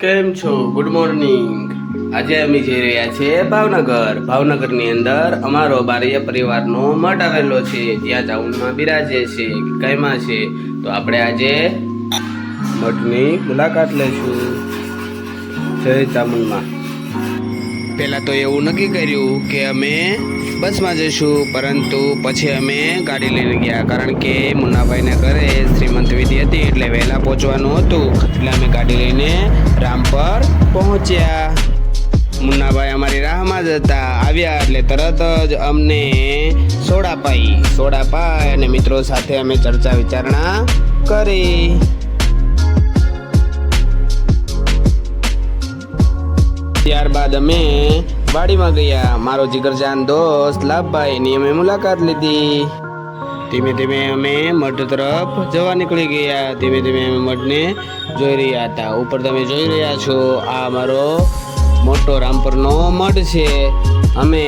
કેમ છો? Good morning આજે અમે જઈ રહ્યા છીએ ભાવનગર. ભાવનગરની અંદર અમારો બારીય પરિવારનો મઠ આવેલો છે. ત્યાં ટાઉનમાં બિરાજે છે કઈમાં છે. તો આપણે આજે મઠની મુલાકાત લઈશું. જય ચામુંડમાં. પહેલા તો એવું નક્કી કર્યું કે અમે બસમાં જઈશું, પરંતુ પછી અમે ગાડી લઈને ગયા. કારણ કે મુન્નાભાઈના ઘરે શ્રીમંત વિધિ હતી એટલે વહેલા પહોંચવાનું હતું. એટલે અમે ગાડી લઈને રામપર પહોંચ્યા. મુન્નાભાઈ અમારી રાહમાં જ હતા. આવ્યા એટલે તરત જ અમને સોડા પાઈ. સોડા પાઈ અને મિત્રો સાથે અમે ચર્ચા વિચારણા કરી. ત્યારબાદ અમે વાડીમાં ગયા. મારો જીગરજાન દોસ્ત લાભભાઈની અમે મુલાકાત લીધી. ધીમે ધીમે અમે મઢ તરફ જવા નીકળી ગયા. ધીમે ધીમે અમે મઢને જોઈ રહ્યા હતા. ઉપર તમે જોઈ રહ્યા છો, આ અમારો મોટો રામપરનો મઢ છે. અમે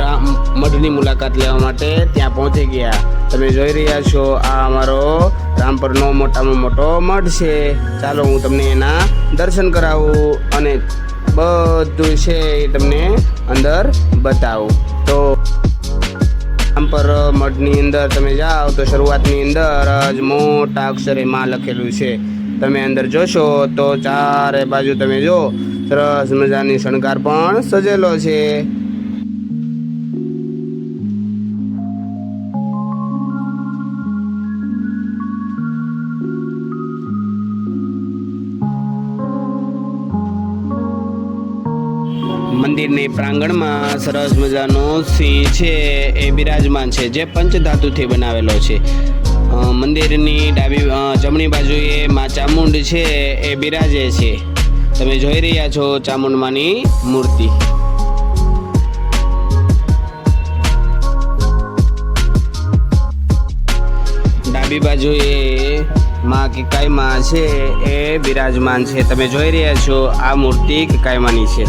રામ મઢની મુલાકાત લેવા માટે ત્યાં પહોંચી ગયા. તમે જોઈ રહ્યા છો, આ અમારો રામપરનો મોટામાં મોટો મઢ છે. ચાલો હું તમને એના દર્શન કરાવું અને બધું છે એ તમને અંદર બતાવું. તો પર મઢની અંદર તમે જાઓ તો શરૂઆતની અંદર જ મોટા અક્ષરે માં લખેલું છે. તમે અંદર જોશો તો ચારે બાજુ તમે જો સરસ મજાની શણગાર પણ સજેલો છે. મંદિરની પ્રાંગણમાં સરસ મજાનો સિંહ છે એ બિરાજમાન છે, જે પંચધાતુથી બનાવેલો છે. મંદિરની ડાબી જમણી બાજુએ માં ચામુંડ છે, એ બિરાજે છે. તમે જોઈ રહ્યા છો ચામુંડમાની મૂર્તિ. ડાબી બાજુએ માં કિકાઈમાં છે, એ બિરાજમાન છે. તમે જોઈ રહ્યા છો આ મૂર્તિ કિકાઈમાની છે.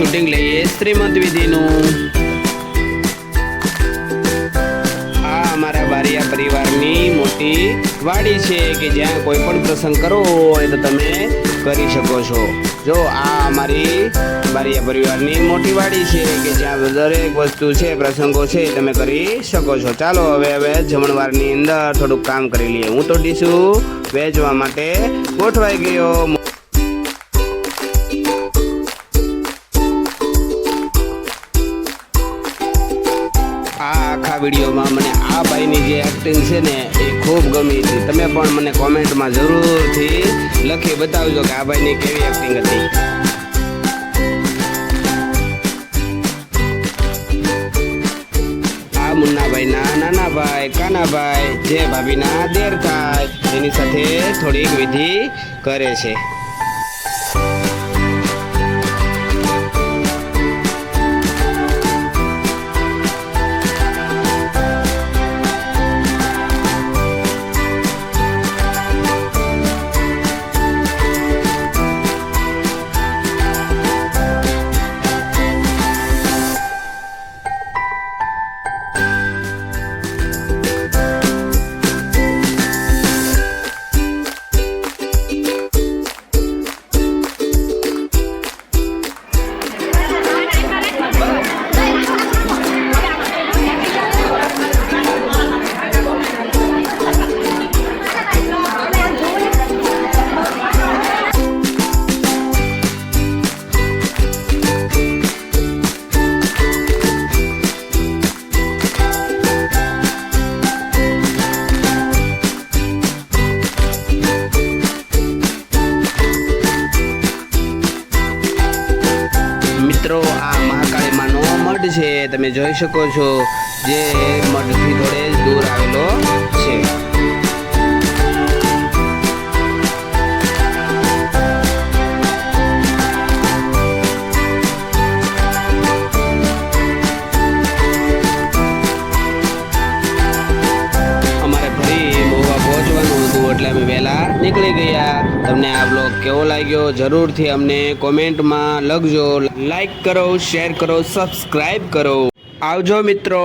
શૂટિંગ લઈએ શ્રીમંત વિધિનું આ અમારા વારિયા પરિવારની મોટી વાડી છે કે જ્યાં કોઈ પણ પ્રસંગ કરવો હોય તો તમે કરી શકો છો. જો આ અમારી વારિયા પરિવારની મોટી વાડી છે કે જ્યાં દરેક વસ્તુ છે, પ્રસંગો છે, તમે કરી શકો છો. ચાલો હવે હવે જમણવારની અંદર થોડુંક કામ કરી લઈએ. હું તો ડીશું વેચવા માટે ગોઠવાઈ ગયો. વિડીયોમાં મને આ ભાઈની જે એક્ટિંગ છે ને એ ખૂબ ગમી હતી તમે પણ મને કોમેન્ટમાં જરૂરથી લખી બતાવજો કે આ ભાઈની કેવી એક્ટિંગ હતી. આ મુન્નાભાઈના નાના ભાઈ, જે ભાભીના દેર થાય, એની સાથે થોડીક વિધિ કરે છે. છે તમે જોઈ શકો છો જે મઠથી થોડે દૂર આવેલો લાગ્યો જરૂરથી અમને કોમેન્ટમાં લખજો. લાઈક કરો શેર કરો સબસ્ક્રાઈબ કરો. આવજો મિત્રો.